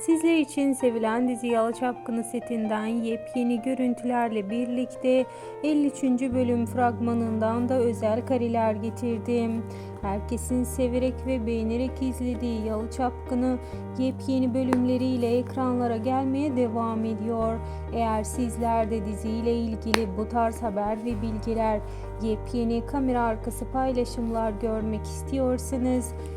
Sizler için sevilen dizi Yalı Çapkını setinden yepyeni görüntülerle birlikte 53. bölüm fragmanından da özel kareler getirdim. Herkesin severek ve beğenerek izlediği Yalı Çapkını yepyeni bölümleriyle ekranlara gelmeye devam ediyor. Eğer sizler de diziyle ilgili bu tarz haber ve bilgiler, yepyeni kamera arkası paylaşımlar görmek istiyorsanız